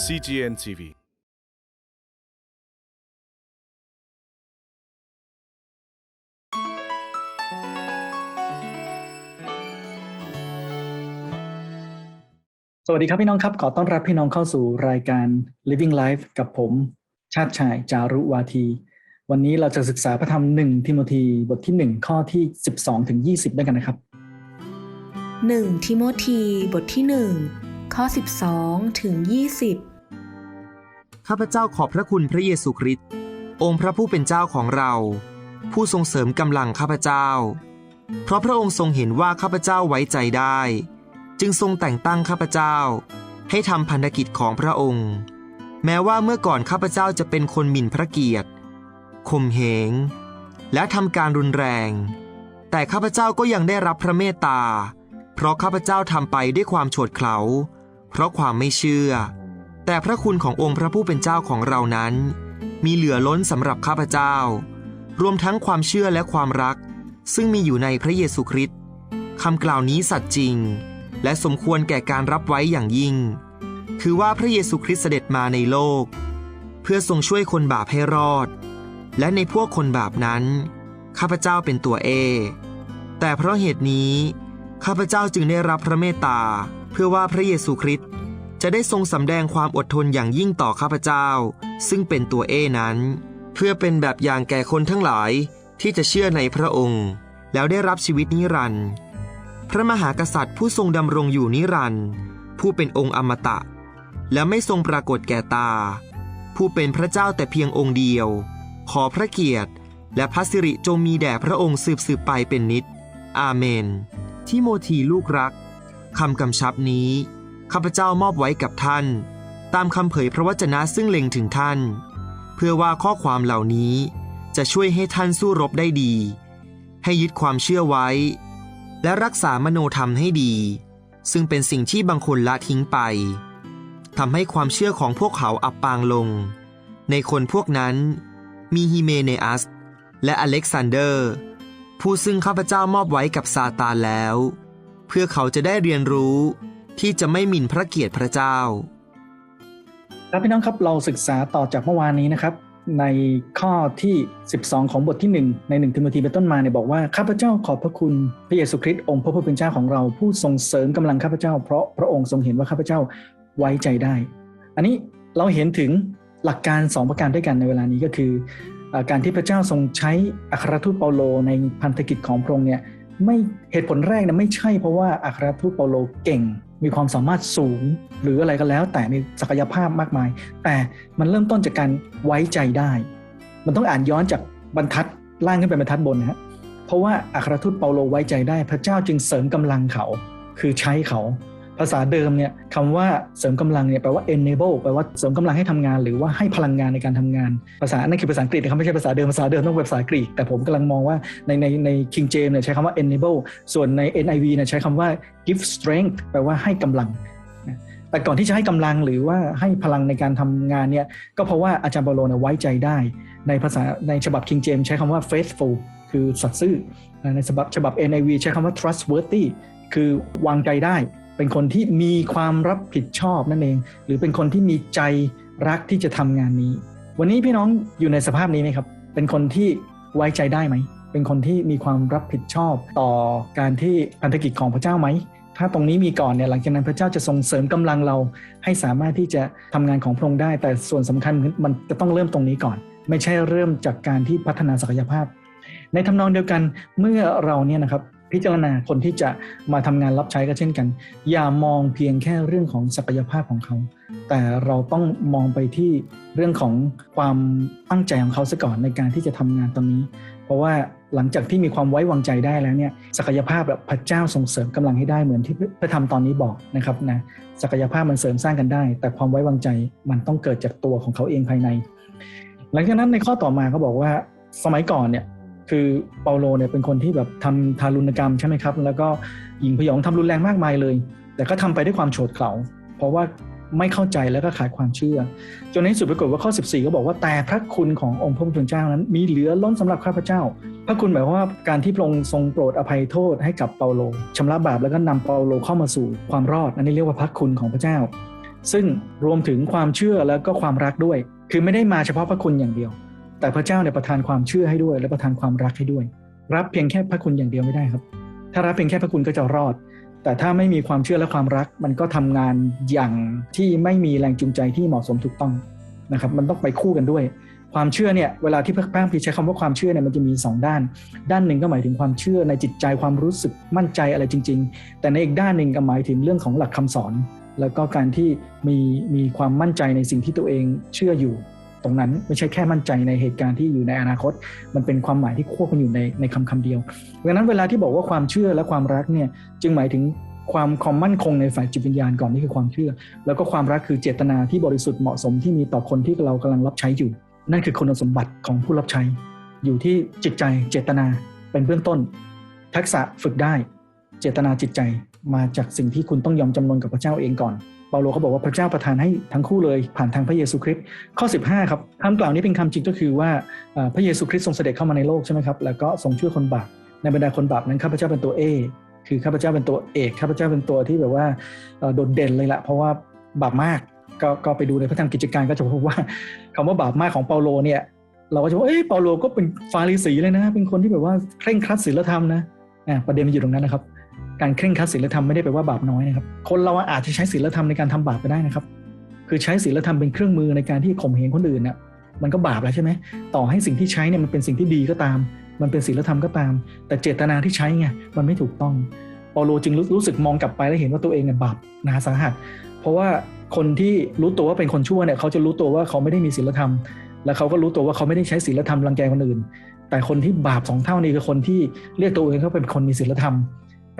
CGN TV สวัสดีครับพี่น้องครับ ขอต้อนรับพี่น้องเข้าสู่รายการ Living Life กับผม ชาติชายจารุวาที วันนี้เราจะศึกษาพระธรรมหนึ่งทิโมธีบทที่ 1 ข้อที่ 12 ถึง 20 ด้วยกันนะครับ 1ทิโมธีบทที่ 1 ข้อ 12 ถึง 20 ข้าพเจ้าขอบพระคุณพระเยซูคริสต์องค์พระผู้เป็นเจ้าของเรา ผู้ทรงเสริมกำลังข้าพเจ้า เพราะพระองค์ทรงเห็นว่าข้าพเจ้าไว้ใจได้ จึงทรงแต่งตั้งข้าพเจ้า ให้ทำพันธกิจของพระองค์ แม้ว่าเมื่อก่อนข้าพเจ้าจะเป็นคนหมิ่นพระเกียรติข่มเหง และทำการรุนแรง แต่ข้าพเจ้าก็ยังได้รับพระเมตตา เพราะข้าพเจ้าทำไปด้วยความโฉดเขลา เพราะความไม่เชื่อ แต่พระคุณขององค์พระผู้เป็นเจ้าของเรานั้น มีเหลือล้นสำหรับข้าพเจ้า รวมทั้งความเชื่อและความรัก ซึ่งมีอยู่ในพระเยซูคริสต์คำกล่าวนี้สัตย์จริง และสมควรแก่การรับไว้อย่างยิ่ง คือว่าพระเยซูคริสต์เสด็จมาในโลก เพื่อทรงช่วยคนบาปให้รอด และในพวกคนบาปนั้น ข้าพเจ้าเป็นตัวเอ แต่เพราะเหตุนี้ข้าพเจ้าจึงได้รับพระเมตตา เพื่อว่าพระเยซูคริสต์จะได้ทรงสำแดงความอดทนอย่างยิ่งต่อข้าพเจ้า ซึ่งเป็นตัวเอนั้น เพื่อเป็นแบบอย่างแก่คนทั้งหลายที่จะเชื่อในพระองค์ แล้วได้รับชีวิตนิรันดร์พระมหากษัตริย์ผู้ทรงดำรงอยู่นิรันดร์ผู้เป็นองค์อมตะ และไม่ทรงปรากฏแก่ตา ผู้เป็นพระเจ้าแต่เพียงองค์เดียว ขอพระเกียรติ และพระสิริจงมีแด่พระองค์สืบสืบไปเป็นนิจอาเมนที่โมธีลูกรัก คำกำชับนี้ ข้าพเจ้ามอบไว้กับท่าน ตามคำเผยพระวจนะซึ่งเล็งถึงท่าน เพื่อว่าข้อความเหล่านี้จะช่วยให้ท่านสู้รบได้ดี ให้ยึดความเชื่อไว้ และรักษามโนธรรมให้ดี ซึ่งเป็นสิ่งที่บางคนละทิ้งไปทำให้ความเชื่อของพวกเขาอับปางลง ในคนพวกนั้น มีฮิเมเนอัสและอเล็กซานเดอร์ ผู้ซึ่งข้าพเจ้ามอบไว้กับซาตานแล้ว พื่อเขาจะได้เรียนรู้ที่จะไม่หมิ่นพระเกียรติพระเจ้า ครับพี่น้องครับเราศึกษาต่อจากเมื่อวานนี้นะครับ ในข้อที่ 12 ของบทที่ 1 ใน1ทิโมธีเป็นต้นมาเนี่ยบอกว่าข้าพเจ้าขอบพระคุณพระเยซูคริสต์องค์พระผู้เป็นเจ้าของเรา ผู้ทรงเสริมกำลังข้าพเจ้า เพราะพระองค์ทรงเห็นว่าข้าพเจ้าไว้ใจได้ อันนี้เราเห็นถึงหลักการ 2 ประการด้วยกันในเวลานี้ก็คือ การที่พระเจ้าทรงใช้อัครทูตเปาโลในพันธกิจของพระองค์เนี่ย ไม่เหตุผลแรกนะไม่ใช่เพราะว่าอัครทูตเปาโลเก่ง มีความสามารถสูง หรืออะไรก็แล้ว แต่มีศักยภาพมากมาย แต่มันเริ่มต้นจากการไว้ใจได้ มันต้องอ่านย้อนจากบรรทัดล่างขึ้นไปบรรทัดบนนะฮะเพราะว่าอัครทูตเปาโลไว้ใจได้ พระเจ้าจึงเสริมกำลังเขา คือใช้เขา ภาษาเดิมเนี่ยคำว่าเสริมกำลังเนี่ยแปลว่า enable แปลว่าเสริมกำลังให้ทำงาน หรือว่าให้พลังงานในการทำงาน ภาษานั่นคือภาษาอังกฤษนะครับไม่ใช่ภาษาเดิมภาษาเดิมต้องเป็นภาษากรีกแต่ผมกำลังมองว่าในในใน King James เนี่ยใช้คำว่า enable ส่วนใน NIV เนี่ยใช้คำว่า give strength แปลว่าให้กำลังแต่ก่อนที่จะให้กำลังหรือว่าให้พลังในการทำงานเนี่ยก็เพราะว่าอาจารย์เปาโลเนี่ยไว้ใจได้ ในภาษาในฉบับ King James ใช้คำว่า faithful คือสัตย์ซื่อในฉบับฉบับ NIV ใช้คำว่า trustworthy คือวางใจได้ เป็นคนที่มีความรับผิดชอบนั่นเอง หรือเป็นคนที่มีใจรักที่จะทำงานนี้ วันนี้พี่น้องอยู่ในสภาพนี้ไหมครับ เป็นคนที่ไว้ใจได้ไหม เป็นคนที่มีความรับผิดชอบต่อการที่พันธกิจของพระเจ้าไหม ถ้าตรงนี้มีก่อนเนี่ยหลังจากนั้นพระเจ้าจะส่งเสริมกำลังเรา ให้สามารถที่จะทำงานของพระองค์ได้ แต่ส่วนสำคัญมันจะต้องเริ่มตรงนี้ก่อน ไม่ใช่เริ่มจากการที่พัฒนาศักยภาพ ในทำนองเดียวกันเมื่อเราเนี่ยนะครับ พิจารณาคนที่จะมาทำงานรับใช้ก็เช่นกัน อย่ามองเพียงแค่เรื่องของศักยภาพของเขา แต่เราต้องมองไปที่เรื่องของความตั้งใจของเขาซะก่อนในการที่จะทำงานตรงนี้ เพราะว่าหลังจากที่มีความไว้วางใจได้แล้วเนี่ยศักยภาพแบบพระเจ้าส่งเสริมกำลังให้ได้เหมือนที่พระธรรมตอนนี้บอกนะครับนะศักยภาพมันเสริมสร้างกันได้ แต่ความไว้วางใจมันต้องเกิดจากตัวของเขาเองภายใน หลังจากนั้นในข้อต่อมาเขาบอกว่าสมัยก่อนเนี่ย คือเปาโลเนี่ยเป็นคนที่แบบทำทารุณกรรมใช่ไหมครับ แล้วก็หญิงพยองทำรุนแรงมากมายเลย แต่ก็ทำไปด้วยความโฉดเขลาเพราะว่าไม่เข้าใจแล้วก็ขาดความเชื่อ จนในสุดปรากฏว่าข้อ 14 ก็บอกว่าแต่พระคุณขององค์พระผู้เป็นเจ้านั้น มีเหลือล้นสำหรับข้าพเจ้า พระคุณหมายความว่าการที่พระองค์ทรงโปรดอภัยโทษให้กับเปาโลชำระบาปแล้วก็นำเปาโลเข้ามาสู่ความรอด อันนี้เรียกว่าพระคุณของพระเจ้า ซึ่งรวมถึงความเชื่อแล้วก็ความรักด้วย คือไม่ได้มาเฉพาะพระคุณอย่างเดียว แต่พระเจ้าเนี่ยประทานความเชื่อให้ด้วย และประทานความรักให้ด้วย รับเพียงแค่พระคุณอย่างเดียวไม่ได้ครับ ถ้ารับเพียงแค่พระคุณก็จะรอด แต่ถ้าไม่มีความเชื่อและความรัก มันก็ทำงานอย่างที่ไม่มีแรงจูงใจที่เหมาะสมถูกต้องนะครับ มันต้องไปคู่กันด้วย ความเชื่อเนี่ยเวลาที่พระพระคัมภีใช้คำว่าความเชื่อเนี่ยมันจะมี 2 ด้าน ด้านหนึ่งก็หมายถึงความเชื่อในจิตใจความรู้สึกมั่นใจอะไรจริง ๆ แต่ในอีกด้านหนึ่งก็หมายถึงเรื่องของหลักคำสอน แล้วก็การที่มีมีความมั่นใจในสิ่งที่ตัวเองเชื่ออยู่ ตรงนั้น ไม่ใช่แค่มั่นใจในเหตุการณ์ที่อยู่ในอนาคต มันเป็นความหมายที่ควบกันอยู่ในในคำคำเดียวดังนั้นเวลาที่บอกว่าความเชื่อและความรักเนี่ยจึงหมายถึงความความมั่นคงในฝ่ายจิตวิญญาณก่อนนี่คือความเชื่อ แล้วก็ความรักคือเจตนาที่บริสุทธิ์เหมาะสมที่มีต่อคนที่เรากำลังรับใช้อยู่ นั่นคือคุณสมบัติของผู้รับใช้ อยู่ที่จิตใจเจตนาเป็นเบื้องต้น ทักษะฝึกได้ เจตนาจิตใจมาจากสิ่งที่คุณต้องยอมจำนนกับพระเจ้าเองก่อน เปาโลเขาบอกว่าพระเจ้าประทานให้ทั้งคู่เลยผ่านทางพระเยซูคริสต์ข้อ 15ครับคำกล่าวนี้เป็นคำจริงก็คือว่าพระเยซูคริสต์ทรงเสด็จเข้ามาในโลกใช่ไหมครับแล้วก็ทรงช่วยคนบาปในบรรดาคนบาปนั้นข้าพเจ้าเป็นตัวเอคือข้าพเจ้าเป็นตัวเอกข้าพเจ้าเป็นตัวที่แบบว่าโดดเด่นเลยละเพราะว่าบาปมากก็ก็ไปดูในพระธรรมกิจการก็จะพบว่าคำว่าบาปมากของเปาโลเนี่ยเราก็จะว่าเอ้ยเปาโลก็เป็นฟาริสีเลยนะ เป็นคนที่แบบว่าเคร่งครัดศีลธรรมนะประเด็นมันอยู่ตรงนั้นนะครับ การเคร่งครัดศีลธรรมไม่ได้แปลว่าบาปน้อยนะครับ คนเราอาจจะใช้ศีลธรรมในการทำบาปก็ได้นะครับ คือใช้ศีลธรรมเป็นเครื่องมือในการที่ข่มเหงคนอื่นเนี่ยมันก็บาปแล้วใช่ไหมต่อให้สิ่งที่ใช้เนี่ยมันเป็นสิ่งที่ดีก็ตาม มันเป็นศีลธรรมก็ตาม แต่เจตนาที่ใช้ไงมันไม่ถูกต้องเปาโลจึงรู้รู้สึกมองกลับไปแล้วเห็นว่าตัวเองเนี่ยบาปหนาสาหัส เพราะว่าคนที่รู้ตัวว่าเป็นคนชั่วเนี่ยเขาจะรู้ตัวว่าเขาไม่ได้มีศีลธรรม และเขาก็รู้ตัวว่าเขาไม่ได้ใช้ศีลธรรมรังแกคนอื่น แต่คนที่บาปสองเท่านี้คือคนที่เรียกตัวเองเขาเป็นคนมีศีลธรรม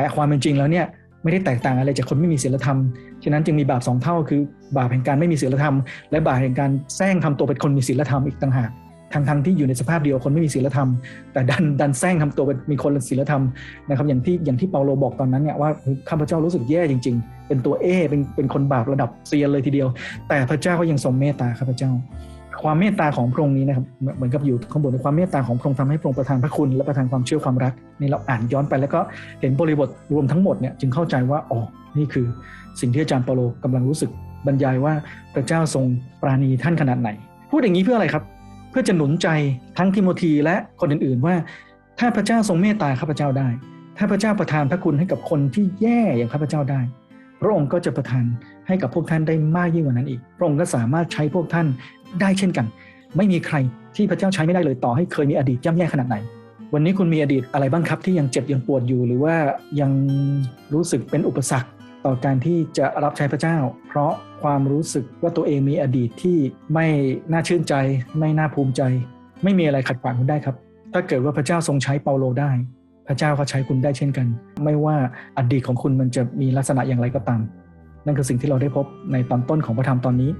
แต่ความเป็นจริงแล้วเนี่ยไม่ได้แตกต่างอะไรจากคนไม่มีศีลธรรม ฉะนั้นจึงมีบาปสองเท่าคือบาปแห่งการไม่มีศีลธรรม และบาปแห่งการแซงทำตัวเป็นคนมีศีลธรรมอีกต่างหากทั้งทั้งที่อยู่ในสภาพเดียวคนไม่มีศีลธรรม แต่ดันดันแซงทำตัวเป็นมีคนศีลธรรมนะครับอย่างที่อย่างที่เปาโลบอกตอนนั้นเนี่ยว่าข้าพเจ้ารู้สึกแย่จริง ๆ เป็นตัวเอเป็นเป็นคนบาประดับเซียนเลยทีเดียว แต่พระเจ้าก็ยังทรงเมตตาข้าพเจ้า ความเมตตาของพระองค์นี้นะครับเหมือนกับอยู่ข้างบนในความเมตตาของพระองค์ทำให้พระองค์ประทานพระคุณและประทานความเชื่อความรักนี่เราอ่านย้อนไปแล้วก็เห็นบริบทรวมทั้งหมดเนี่ยจึงเข้าใจว่าอ๋อนี่คือสิ่งที่อาจารย์เปาโลกำลังรู้สึกบรรยายว่าพระเจ้าทรงปราณีท่านขนาดไหน พูดอย่างนี้เพื่ออะไรครับ เพื่อจะหนุนใจทั้งทิโมธีและคนอื่นๆว่า ถ้าพระเจ้าทรงเมตตาข้าพเจ้าได้ ถ้าพระเจ้าประทานพระคุณให้กับคนที่แย่อย่างข้าพเจ้าได้ พระองค์ก็จะประทานให้กับพวกท่านได้มากยิ่งกว่านั้นอีก พระองค์ก็สามารถใช้พวกท่าน ได้เช่นกัน ไม่มีใครที่พระเจ้าใช้ไม่ได้เลยต่อให้เคยมีอดีตย่ำแย่ขนาดไหน วันนี้คุณมีอดีตอะไรบ้างครับที่ยังเจ็บยังปวดอยู่ หรือว่ายังรู้สึกเป็นอุปสรรคต่อการที่จะรับใช้พระเจ้า เพราะความรู้สึกว่าตัวเองมีอดีตที่ไม่น่าชื่นใจ ไม่น่าภูมิใจ ไม่มีอะไรขัดขวางคุณได้ครับ ถ้าเกิดว่าพระเจ้าทรงใช้เปาโลได้ พระเจ้าก็ใช้คุณได้เช่นกัน ไม่ว่าอดีตของคุณมันจะมีลักษณะอย่างไรก็ตาม นั่นคือสิ่งที่เราได้พบในตอนต้นของพระธรรมตอนนี้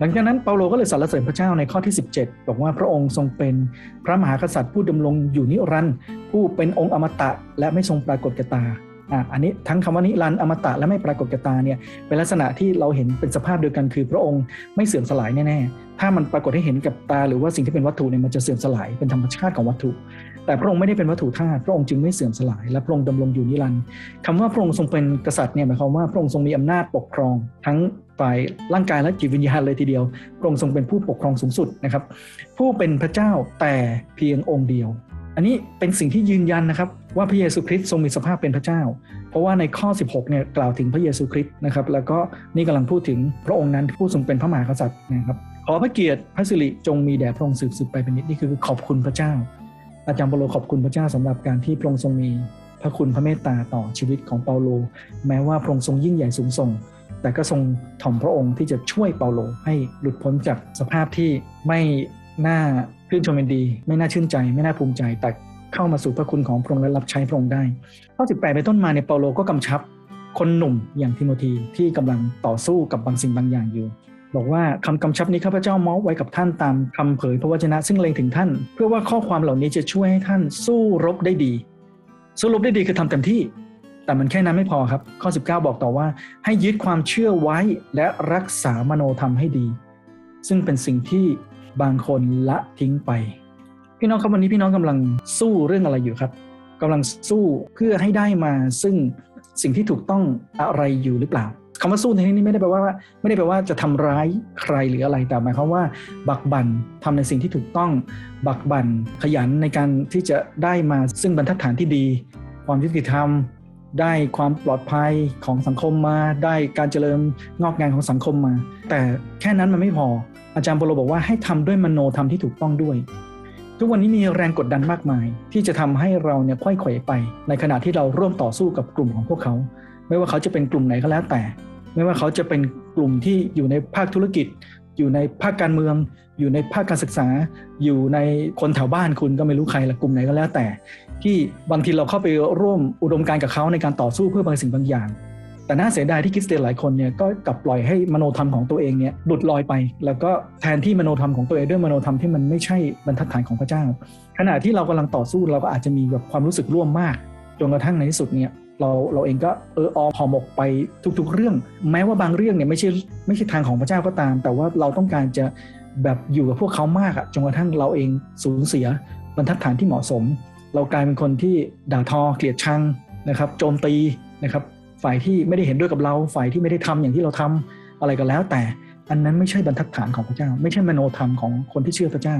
หลังจากนั้นเปาโลก็เลยสรรเสริญพระเจ้าในข้อที่ 17 บอกว่าพระองค์ทรงเป็นพระมหากษัตริย์ผู้ดำรงอยู่นิรันดร์ผู้เป็นองค์อมตะและไม่ทรงปรากฏแก่ตาอะอันนี้ทั้งคำว่านิรันดร์อมตะและไม่ปรากฏแก่ตาเนี่ยเป็นลักษณะที่เราเห็นเป็นสภาพเดียวกันคือพระองค์ไม่เสื่อมสลายแน่ๆถ้ามันปรากฏให้เห็นกับตา หรือว่าสิ่งที่เป็นวัตถุเนี่ยมันจะเสื่อมสลายเป็นธรรมชาติของวัตถุ แต่พระองค์ไม่ได้เป็นวัตถุธาตุพระองค์จึงไม่เสื่อมสลาย และพระองค์ดำรงอยู่นิรันดร์คำว่าพระองค์ทรงเป็นกษัตริย์เนี่ยหมายความว่าพระองค์ทรงมีอำนาจปกครองทั้ง ฝ่ายร่างกายและจิตวิญญาณเลยทีเดียวพระองค์ทรงเป็นผู้ปกครองสูงสุดนะครับ ผู้เป็นพระเจ้าแต่เพียงองค์เดียว อันนี้เป็นสิ่งที่ยืนยันนะครับ ว่าพระเยซูคริสต์ทรงมีสภาพเป็นพระเจ้า เพราะว่าในข้อ 16เนี่ยกล่าวถึงพระเยซูคริสต์นะครับ แล้วก็นี่กำลังพูดถึงพระองค์นั้นผู้ทรงเป็นพระมหากษัตริย์นะครับขอพระเกียรติพระสิริจงมีแด่พระองค์สืบสืบไปเป็นนิจนี่คือขอบคุณพระเจ้า อาจารย์เปาโลขอบคุณพระเจ้าสำหรับการที่พระองค์ทรงมีพระคุณพระเมตตาต่อชีวิตของเปาโล แม้ว่าพระองค์ทรงยิ่งใหญ่สูงส่ง แต่ก็ทรงถ่อมพระองค์ที่จะช่วยเปาโลให้หลุดพ้นจากสภาพที่ไม่น่าชื่นชมยินดี ไม่น่าชื่นใจ ไม่น่าภูมิใจ แต่เข้ามาสู่พระคุณของพระองค์และรับใช้พระองค์ได้ ข้อ 18 ไปต้นมาเนี่ยเปาโลก็กำชับคนหนุ่มอย่างทิโมธีที่กำลังต่อสู้กับบางสิ่งบางอย่างอยู่ บอกว่าคำกำชับนี้ข้าพเจ้ามอบไว้กับท่านตามคำเผยพระวจนะซึ่งเล็งถึงท่าน เพื่อว่าข้อความเหล่านี้จะช่วยให้ท่านสู้รบได้ดี สู้รบได้ดีคือทำเต็มที่ แต่มันแค่นั้นไม่พอครับ ข้อ 19 บอกต่อว่า ให้ยึดความเชื่อไว้และรักษามโนธรรมให้ดี ซึ่งเป็นสิ่งที่บางคนละทิ้งไป พี่น้องครับวันนี้พี่น้องกำลังสู้เรื่องอะไรอยู่ครับกำลังสู้เพื่อให้ได้มาซึ่งสิ่งที่ถูกต้องอะไรอยู่หรือเปล่าคำว่าสู้ในที่นี้ไม่ได้แปลว่า ไม่ได้แปลว่าจะทำร้ายใครหรืออะไรแต่หมายความว่า บักบั่นทำในสิ่งที่ถูกต้อง บักบั่นขยันในการที่จะได้มาซึ่งบรรทัดฐานที่ดี ความยุติธรรม ได้ความปลอดภัยของสังคมมา ได้การเจริญงอกงามของสังคมมา แต่แค่นั้นมันไม่พอ อาจารย์โปโลบอกว่าให้ทำด้วยมโนธรรมที่ถูกต้องด้วย ทุกวันนี้มีแรงกดดันมากมาย ที่จะทำให้เราเนี่ยค่อยเขวไป ในขณะที่เราร่วมต่อสู้กับกลุ่มของพวกเขา ไม่ว่าเขาจะเป็นกลุ่มไหนก็แล้วแต่ ไม่ว่าเขาจะเป็นกลุ่มที่อยู่ในภาคธุรกิจ อยู่ในภาคการเมือง อยู่ในภาคการศึกษา อยู่ในคนแถวบ้านคุณก็ไม่รู้ใครละกลุ่มไหนก็แล้วแต่ ที่บางทีเราเข้าไปร่วมอุดมการกับเขาในการต่อสู้เพื่อบางสิ่งบางอย่าง แต่น่าเสียดายที่คริสเตียนหลายคนเนี่ยก็กลับปล่อยให้มโนธรรมของตัวเองเนี่ยหลุดลอยไป แล้วก็แทนที่มโนธรรมของตัวเองด้วยมโนธรรมที่มันไม่ใช่บรรทัดฐานของพระเจ้า ขณะที่เรากำลังต่อสู้เราก็อาจจะมีแบบความรู้สึกร่วมมากจนกระทั่งในที่สุดเนี่ย เราเราเองก็เออออมหอมกไปทุก ๆ เรื่อง แม้ว่าบางเรื่องเนี่ยไม่ใช่ไม่ใช่ทางของพระเจ้าก็ตาม แต่ว่าเราต้องการจะแบบอยู่กับพวกเขามากอะจนกระทั่งเราเองสูญเสียบรรทัดฐานที่เหมาะสม เรากลายเป็นคนที่ด่าทอเกลียดชังนะครับโจมตีนะครับฝ่ายที่ไม่ได้เห็นด้วยกับเรา ฝ่ายที่ไม่ได้ทำอย่างที่เราทำอะไรก็แล้วแต่ อันนั้นไม่ใช่บรรทัดฐานของพระเจ้า ไม่ใช่มโนธรรมของคนที่เชื่อพระเจ้า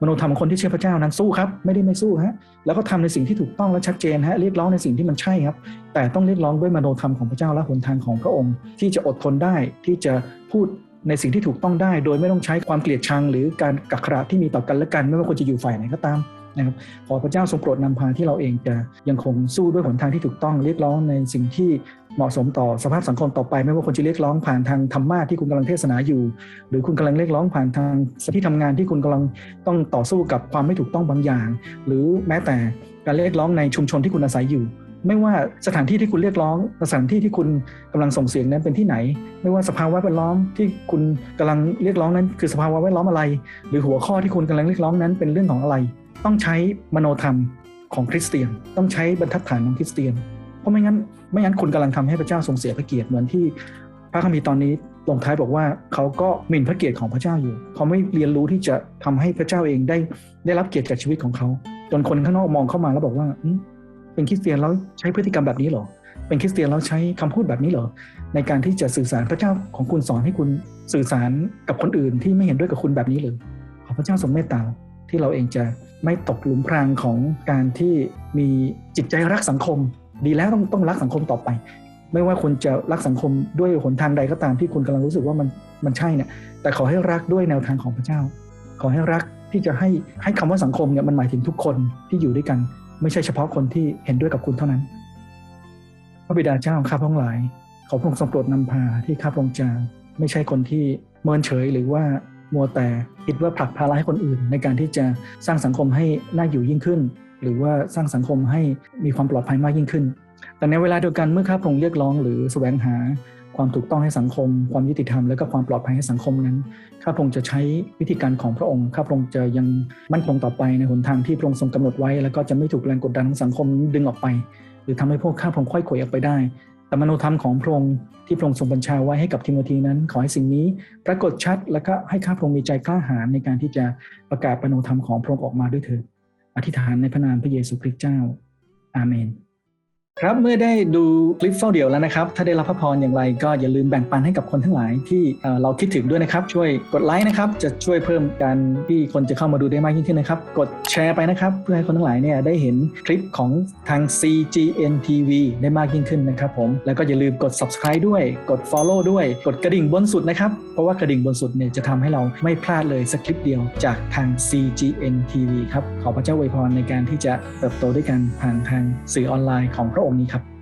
มโนธรรมของคนที่เชื่อพระเจ้านั้นสู้ครับ ไม่ได้ไม่สู้ฮะแล้วก็ทำในสิ่งที่ถูกต้องและชัดเจนฮะเรียกร้องในสิ่งที่มันใช่ครับ แต่ต้องเรียกร้องด้วยมโนธรรมของพระเจ้าและหนทางของพระองค์ ที่จะอดทนได้ที่จะพูดในสิ่งที่ถูกต้องได้ โดยไม่ต้องใช้ความเกลียดชัง หรือการกักขระที่มีต่อกันและกัน ไม่ว่าคนจะอยู่ฝ่ายไหนก็ตาม นะครับขอพระเจ้าทรงโปรดนำพาที่เราเองจะยังคงสู้ด้วยหนทางที่ถูกต้องเรียกร้องในสิ่งที่เหมาะสมต่อสภาพสังคมต่อไป ไม่ว่าคนจะเรียกร้องผ่านทางธรรมะที่คุณกำลังเทศนาอยู่ หรือคุณกำลังเรียกร้องผ่านทางสที่ทำงานที่คุณกำลังต้องต่อสู้กับความไม่ถูกต้องบางอย่าง หรือแม้แต่การเรียกร้องในชุมชนที่คุณอาศัยอยู่ ไม่ว่าสถานที่ที่คุณเรียกร้องสถานที่ที่คุณกำลังส่งเสียงนั้นเป็นที่ไหน ไม่ว่าสภาวะแวดล้อมที่คุณกำลังเรียกร้องนั้น คือสภาวะแวดล้อมอะไร หรือหัวข้อที่คุณกำลังเรียกร้องนั้นเป็นเรื่องของอะไร ต้องใช้มโนธรรมของคริสเตียน ต้องใช้บรรทัดฐานของคริสเตียน เพราะไม่งั้นไม่งั้นคุณกำลังทำให้พระเจ้าทรงเสียพระเกียรติเหมือนที่พระคัมภีร์ตอนนี้ลงท้ายบอกว่าเขาก็หมิ่นพระเกียรติของพระเจ้าอยู่ เขาไม่เรียนรู้ที่จะทำให้พระเจ้าเองได้ได้รับเกียรติจากชีวิตของเขา จนคนข้างนอกมองเข้ามาแล้วบอกว่าเป็นคริสเตียนแล้วใช้พฤติกรรมแบบนี้เหรอ เป็นคริสเตียนแล้วใช้คำพูดแบบนี้เหรอ ในการที่จะสื่อสารพระเจ้าของคุณสอนให้คุณสื่อสารกับคนอื่นที่ไม่เห็นด้วยกับคุณแบบนี้เลยขอพระเจ้าทรงเมตตา ที่เราเองจะไม่ตกหลุมพรางของการที่มีจิตใจรักสังคม ดีแล้วต้องต้องรักสังคมต่อไป ไม่ว่าคุณจะรักสังคมด้วยหนทางใดก็ตามที่คุณกำลังรู้สึกว่ามันมันใช่เนี่ยแต่ขอให้รักด้วยแนวทางของพระเจ้า ขอให้รักที่จะให้ให้คำว่าสังคมเนี่ยมันหมายถึงทุกคนที่อยู่ด้วยกัน ไม่ใช่เฉพาะคนที่เห็นด้วยกับคุณเท่านั้น พระบิดาเจ้าข้าพระองค์หลาย ขอพระองค์ทรงโปรดนำพาที่ข้าพระองค์จะไม่ใช่คนที่เมินเฉยหรือว่า มัวแต่คิดว่าผลักภาระให้คนอื่น ในการที่จะสร้างสังคมให้น่าอยู่ยิ่งขึ้น หรือว่าสร้างสังคมให้มีความปลอดภัยมากยิ่งขึ้น แต่ในเวลาเดียวกันเมื่อข้าพองเรียกร้องหรือแสวงหาความถูกต้องให้สังคม ความยุติธรรมและก็ความปลอดภัยให้สังคมนั้น ข้าพองจะใช้วิธีการของพระองค์ ข้าพองจะยังมั่นคงต่อไปในหนทางที่พระองค์ทรงกำหนดไว้ แล้วก็จะไม่ถูกแรงกดดันของสังคมดึงออกไป หรือทำให้พวกข้าพองค่อยขวออกไปได้ แต่มโนธรรมของพระองค์ที่พระองค์ทรงบัญชาไว้ให้กับทิโมธีนั้น ขอให้สิ่งนี้ปรากฏชัด แล้วก็ให้ข้าพระองค์มีใจกล้าหาญในการที่จะประกาศมโนธรรมของพระองค์ออกมาด้วยเถิดอธิษฐานในพระนามพระเยซูคริสต์เจ้า อาเมน ครับเมื่อได้ดูคลิปเฝ้าเดี่ยวแล้วนะครับ ถ้าได้รับพระพรอย่างไรก็อย่าลืมแบ่งปันให้กับคนทั้งหลายที่เเราคิดถึงด้วยนะครับ ช่วยกดไลค์นะครับ จะช่วยเพิ่มการที่คนจะเข้ามาดูได้มากยิ่งขึ้นนะครับ กดแชร์ไปนะครับ เพื่อให้คนทั้งหลายเนี่ยได้เห็นคลิปของทาง CGN TV ได้มากยิ่งขึ้นนะครับผมแล้วก็อย่าลืมกด subscribe ด้วยกด follow ด้วย กดกระดิ่งบนสุดนะครับเพราะว่ากระดิ่งบนสุดเนี่ยจะทำให้เราไม่พลาดเลยสักคลิปเดียวจากทาง CGN TV ครับขอพระเจ้าอวยพรในการที่จะเติบโตด้วยกันผ่านทางสื่อออนไลน์ของพระองค์นี้ครับ